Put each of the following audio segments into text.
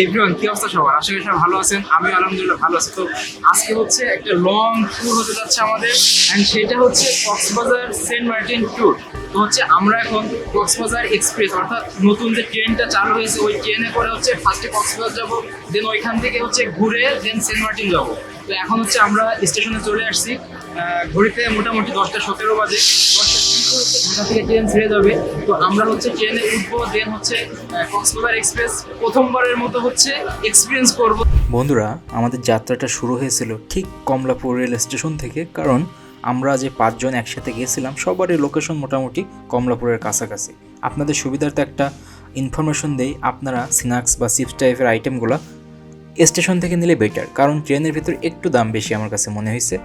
Everyone কি অবস্থা সবার? আশা করি সবাই ভালো আছেন আমি আলহামদুলিল্লাহ ভালো আছি। তো আজকে হচ্ছে একটা লং ট্যুর হতে যাচ্ছে আমাদের অ্যান্ড সেটা হচ্ছে কক্সবাজার সেন্ট মার্টিন ট্যুর তো হচ্ছে আমরা এখন কক্সবাজার এক্সপ্রেস অর্থাৎ নতুন যে ট্রেনটা চালু হয়েছে, ওই ট্রেনে করে হচ্ছে ফার্স্টে কক্সবাজার যাব দেন ওইখান থেকে হচ্ছে ঘুরে দেন সেন্ট মার্টিন যাব। তো এখন হচ্ছে আমরা স্টেশনে চলে আসছি ঘড়িতে মোটামুটি দশটা সতেরো বাজে। দশটা ঢাকা থেকে ট্রেন ছেড়ে যাবে তো আমরা হচ্ছে ট্রেনে উঠবো দেন হচ্ছে কক্সবাজার এক্সপ্রেস প্রথমবারের মতো হচ্ছে এক্সপিরিয়েন্স করব। বন্ধুরা, আমাদের যাত্রাটা শুরু হয়েছিল ঠিক কমলাপুর রেল স্টেশন থেকে, কারণ আমরা যে পাঁচজন একসাথে গিয়েছিলাম সবারই লোকেশন মোটামুটি কমলাপুরের কাছাকাছি। আপনাদের সুবিধার্থে একটা ইনফরমেশন দেই, আপনারা স্ন্যাক্স বা চিপস টাইপের আইটেমগুলো স্টেশন থেকে নিলে বেটার কারণ ট্রেনের ভিতরে একটু দাম বেশি আমার কাছে মনে হয়েছে।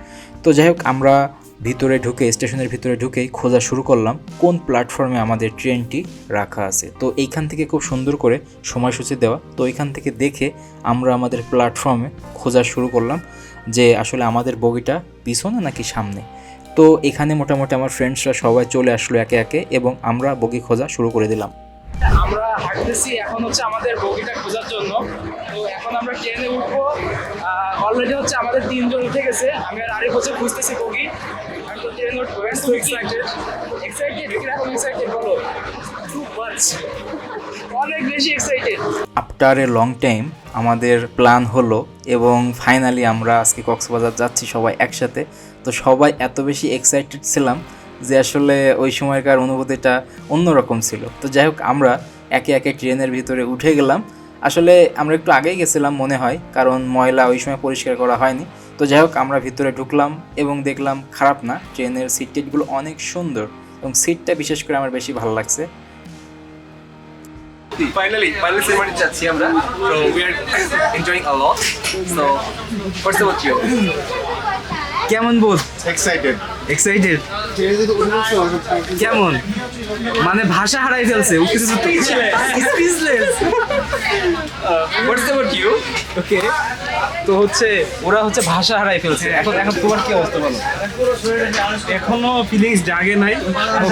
তো যাই হোক, আমরা ভিতরে ঢুকে, স্টেশনের ভিতরে ঢুকেই খোঁজা শুরু করলাম, কোন প্ল্যাটফর্মে আমাদের ট্রেনটি রাখা আছে। তো এইখান থেকে খুব সুন্দর করে সময়সূচি দেওয়া। তো এইখান থেকে দেখে আমরা আমাদের প্ল্যাটফর্মে খোঁজা শুরু করলাম যে আসলে আমাদের বগিটা পিছনে নাকি সামনে। তো এখানে মোটামুটি আমার ফ্রেন্ডসরা সবাই চলে আসলো একে একে এবং আমরা বগি খোঁজা শুরু করে দিলাম। আমরা হাঁটতেছি এখন হচ্ছে আমাদের বগিটা খোঁজার জন্য। তো এখন আমরা ট্রেনে উঠবো। অলরেডি হচ্ছে আমাদের তিনজন উঠে গেছে। আমি আর আরেক হচ্ছে খুঁজতেছি বগি। আমি তো ট্রেন উঠবো। এক্সাইটেড এক্সাইটেড কীরকম এক্সাইটেড বলো। টু মাচ অনেক বেশি excited after a long time আমাদের প্ল্যান হলো এবং ফাইনালি আমরা আজকে কক্সবাজার যাচ্ছি সবাই একসাথে। তো সবাই এত বেশি এক্সাইটেড ছিলাম যে আসলে ওই সময়কার অনুভূতিটা অন্যরকম ছিল। তো যাই হোক আমরা একে একে ট্রেনের ভিতরে উঠে গেলাম। আসলে আমরা একটু আগেই গেছিলাম মনে হয় কারণ ময়লা ওই সময় পরিষ্কার করা হয়নি। তো যাই হোক আমরা ভিতরে ঢুকলাম এবং দেখলাম খারাপ না ট্রেনের সিট টিটগুলো অনেক সুন্দর এবং সিটটা বিশেষ করে আমার বেশি ভালো লাগছে। Finally, যাচ্ছি আমরা। So we are enjoying a lot. So first about you. কেমন বোধ? এক্সাইটেড এক্সাইটেড কেমন? মানে ভাষা হারাই ফেলছে স্পিচলেস you? ওকে তো হচ্ছে ওরা হচ্ছে ভাষা হারাই ফেলছে। এখন এখন তোমার কি অবস্থা বলো? এখনও ফিলিংস জাগে নাই।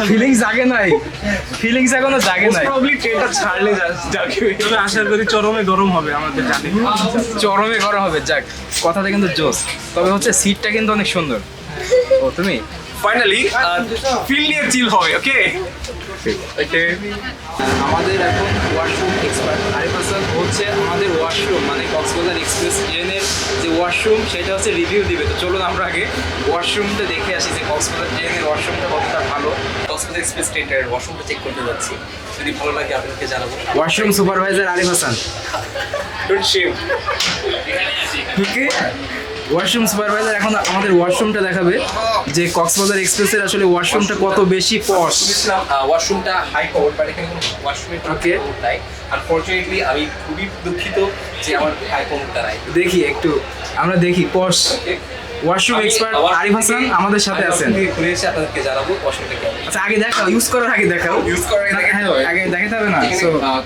ফিলিংস জাগে নাই? ফিলিংস এখনও জাগে নাই? প্রবলি ট্রেনটা ছাড়লে জাগবে তবে আশা করি চরমে গরম হবে আমাদের জানি। চরমে গরম হবে যাক। কথাটা কিন্তু জোস। তবে হচ্ছে সিটটা কিন্তু অনেক সুন্দর। ও তুমি? Finally, uh, feel নিয়ে chill হবে, okay? Okay. আমাদের এখন ওয়াশরুম এক্সপার্ট আরিফ হাসান হচ্ছে আমাদের ওয়াশরুম মানে কক্সবাজার এক্সপ্রেস ট্রেনের যে ওয়াশরুম সেটা হচ্ছে রিভিউ দিবে। তো চলুন আমরা আগে ওয়াশরুমটা দেখে আসি যে কক্সবাজার ট্রেনের ওয়াশরুমটা কতটা ভালো। কক্সবাজার এক্সপ্রেস ট্রেনটার ওয়াশরুমটা চেক করতে যাচ্ছি। যদি ভালো লাগে আপনাদেরকে জানাব। Washroom supervisor Arif Hasan. Don't shame okay washroom supervisor এখন আমাদের ওয়াশরুমটা দেখাবে যে কক্সবাজার এক্সপ্রেসের আসলে ওয়াশরুমটা কত বেশি পশ শুনেছিলাম ওয়াশরুমটা হাই পাওয়ার বাট এখানে কোনো ওয়াশরুমের Okay. নাই। আনফর্চুনেটলি আমি খুবই দুঃখিত যে আমার হাই পাওয়ারটা নাই। দেখি একটু আমরা দেখি posh washroom expert Arif Hasan আমাদের সাথে আছেন। ঘুরে এসে আপনাদেরকে জানাব ওয়াশরুমটা কেমন। আচ্ছা আগে দেখাও ইউজ করার আগে দেখাও। ইউজ করার আগে দেখাতে হবে। আগে দেখাতে হবে না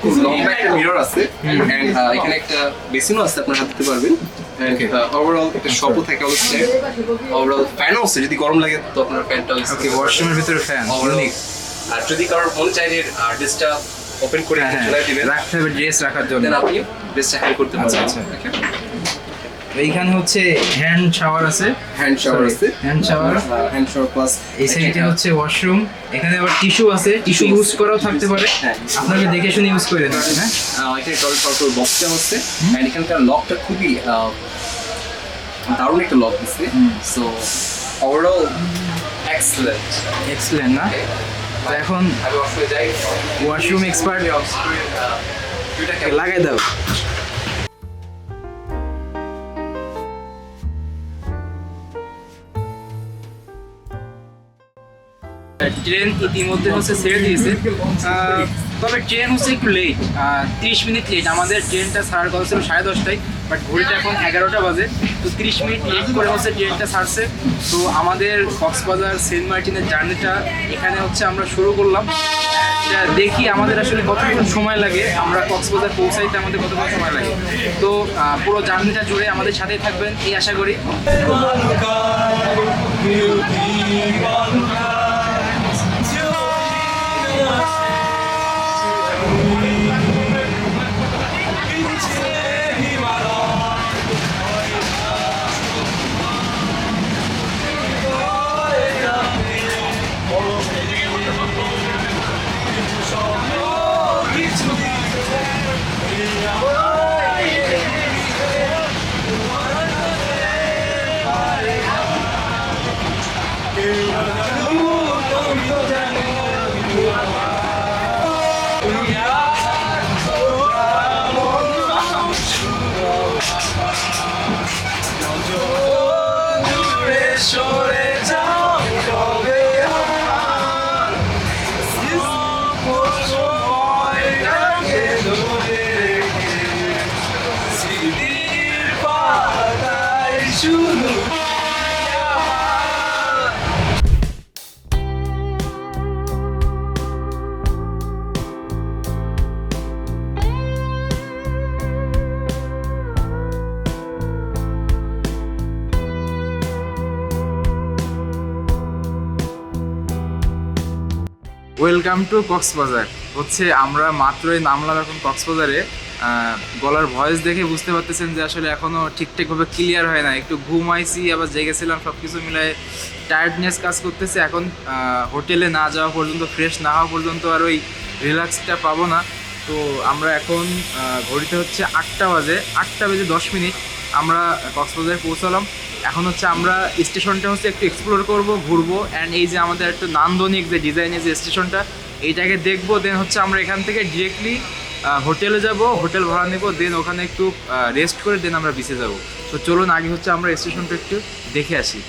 খুব লম্বা একটা মিরর আছে। এন্ড এখানে একটা বেসিনও আছে আপনারা হাতে পারবেন। ওভারঅল শপও থাকে অবশ্যই ওভারঅল ফ্যানও আছে যদি গরম লাগে তো আপনার ফ্যানটা ওকে ওয়াশরুমের ভিতরে ফ্যান ইউনিক আর যদি কারোর মন চাই যে ড্রেসটা ওপেন করে হ্যাঁ চলে দিবেন হ্যাঁ রাখতে হবে ড্রেস রাখার জন্য। আপনি ড্রেসটা হ্যাং করতে আচ্ছা, পারবেন। আচ্ছা। এইখানে হচ্ছে হ্যান্ড শাওয়ার আছে। হ্যান্ড শাওয়ার আছে। Hand shower hand shower plus এই সাইডে হচ্ছে ওয়াশরুম এখানে আবার টিস্যু আছে। টিস্যু ইউজ করাও থাকতে পারে। হ্যাঁ। আপনাকে দেখে শুনে ইউজ করে দেন হ্যাঁ? এখানে টয়লেট পাউডার বক্সটা হচ্ছে। এন্ড এখানকার লকটা খুবই দারুণ একটা লক দিচ্ছে। সো ওভারঅল এক্সেলেন্ট এক্সেলেন্ট না? তো এখন আমি অবশ্যই যাই। ওয়াশরুম এক্সপার্ট লাগাই দাও। ট্রেন ইতিমধ্যে হচ্ছে ছেড়ে দিয়েছে। তবে ট্রেন হচ্ছে একটু লেট তিরিশ মিনিট লেট আমাদের ট্রেনটা ছাড়ার কথা ছিল সাড়ে দশটায় বাট ঘড়িটা এখন এগারোটা বাজে। তো তিরিশ মিনিট লেট করে হচ্ছে ট্রেনটা ছাড়ছে। তো আমাদের কক্সবাজার সেন্ট মার্টিনের জার্নিটা এখানে হচ্ছে আমরা শুরু করলাম। দেখি আমাদের আসলে কতক্ষণ সময় লাগে। আমরা কক্সবাজার পৌঁছাইতে আমাদের কতক্ষণ সময় লাগে। তো পুরো জার্নিটা জুড়ে আমাদের সাথেই থাকবেন। এই আশা করি। Welcome to Cox's Bazar. হচ্ছে আমরা মাত্রই নামলাম এখন কক্সবাজারে। গলার ভয়েস দেখে বুঝতে পারতেছেন যে আসলে এখনও ঠিকঠাকভাবে ক্লিয়ার হয় না। একটু ঘুমাইছি, আবার জেগেছিলাম সব কিছু মিলায় টায়ার্ডনেস কাজ করতেছে। এখন হোটেলে না যাওয়া পর্যন্ত ফ্রেশ না হওয়া পর্যন্ত আর ওই রিল্যাক্সটা পাবো না। তো আমরা এখন ঘড়িতে হচ্ছে আটটা বাজে। আটটা বেজে দশ মিনিট। আমরা কক্সবাজারে পৌঁছালাম। এখন হচ্ছে আমরা স্টেশনটা হচ্ছে একটু এক্সপ্লোর করব, ঘুরবো অ্যান্ড এই যে আমাদের একটু নান্দনিক যে ডিজাইনের যে স্টেশনটা, এইটাকে দেখব দেন হচ্ছে আমরা এখান থেকে ডিরেক্টলি হোটেলে যাব হোটেল ভাড়া নেব দেন ওখানে একটু রেস্ট করে দেন আমরা বিচে যাব। তো চলুন, আগে হচ্ছে আমরা স্টেশনটা একটু দেখে আসি।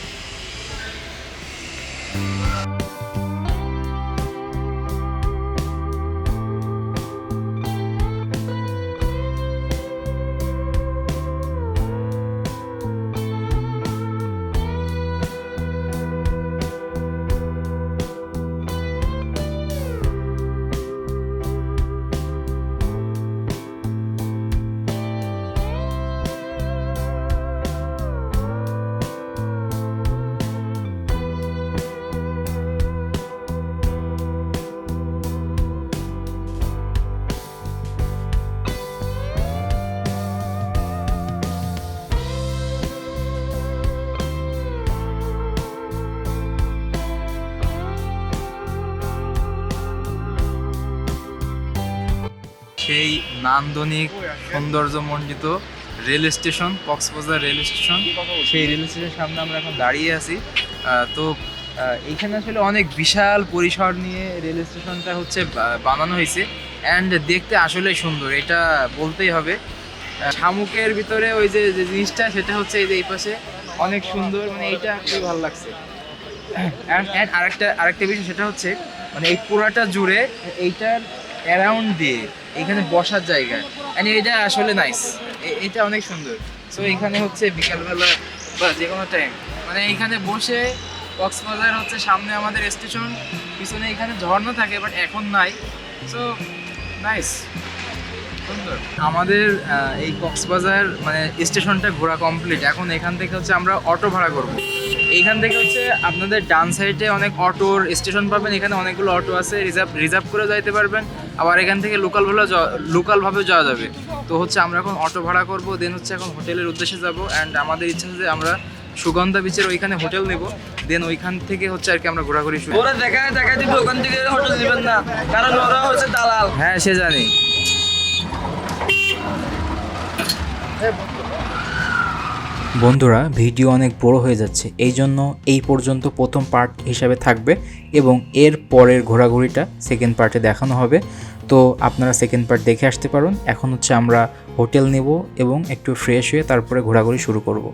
সেই নান্দনিক সৌন্দর্যমণ্ডিত rail station, Cox's Bazar rail station. সেই রেল স্টেশনের সামনে আমরা এখন দাঁড়িয়ে আছি। তো এইখানে আসলে অনেক বিশাল পরিসর নিয়ে রেল স্টেশনটা হচ্ছে বানানো হয়েছে। অ্যান্ড দেখতে আসলে সুন্দর, এটা বলতেই হবে। শামুকের ভিতরে ওই যে জিনিসটা, সেটা হচ্ছে এই যে এই পাশে অনেক সুন্দর মানে এইটা খুবই ভালো লাগছে। অ্যান্ড আরেকটা আরেকটা বিষয় সেটা হচ্ছে মানে এই পুরাটা জুড়ে এইটার অ্যারাউন্ড দিয়ে এখানে বসার জায়গা। অ্যান্ড এটা আসলে নাইস এটা অনেক সুন্দর। সো এখানে হচ্ছে বিকালবেলা বা যে কোনো টাইম মানে এইখানে বসে কক্সবাজার হচ্ছে সামনে আমাদের স্টেশন পিছনে এখানে ঝর্ণা থাকে বাট এখন নাই। সো নাইস সুন্দর। আমাদের এই কক্সবাজার মানে স্টেশনটা ঘোরা কমপ্লিট এখন এখান থেকে হচ্ছে আমরা অটো ভাড়া করব। এইখান থেকে হচ্ছে আপনাদের ডান সাইডে অনেক অটোর স্টেশন পাবেন এখানে অনেকগুলো অটো আছে রিজার্ভ রিজার্ভ করে যাইতে পারবেন। আবার এখান থেকে লোকাল ভাবে লোকালভাবে যাওয়া যাবে। তো হচ্ছে আমরা এখন অটো ভাড়া করব দেন হচ্ছে এখন হোটেলের উদ্দেশ্যে যাব। অ্যান্ড আমাদের ইচ্ছা আছে যে আমরা সুগন্ধা বিচের ওইখানে হোটেল নেব। দেন ওইখান থেকে হচ্ছে আর কি আমরা ঘোরাঘুরি শুরু ওরা দেখা দেখা দিবে ওখান থেকে হোটেল দিবেন না কারণ ওরা হচ্ছে দালাল। হ্যাঁ সে জানি। বন্ধুরা, ভিডিও অনেক বড় হয়ে যাচ্ছে, এই জন্য এই পর্যন্ত প্রথম পার্ট হিসাবে থাকবে এবং এর পরের ঘোরাঘুরিটা সেকেন্ড পার্টে দেখানো হবে। তো আপনারা সেকেন্ড পার্ট দেখে আসতে পারেন। এখন হচ্ছে আমরা হোটেল নেব এবং একটু ফ্রেশ হয়ে তারপরে ঘোরাঘুরি শুরু করব।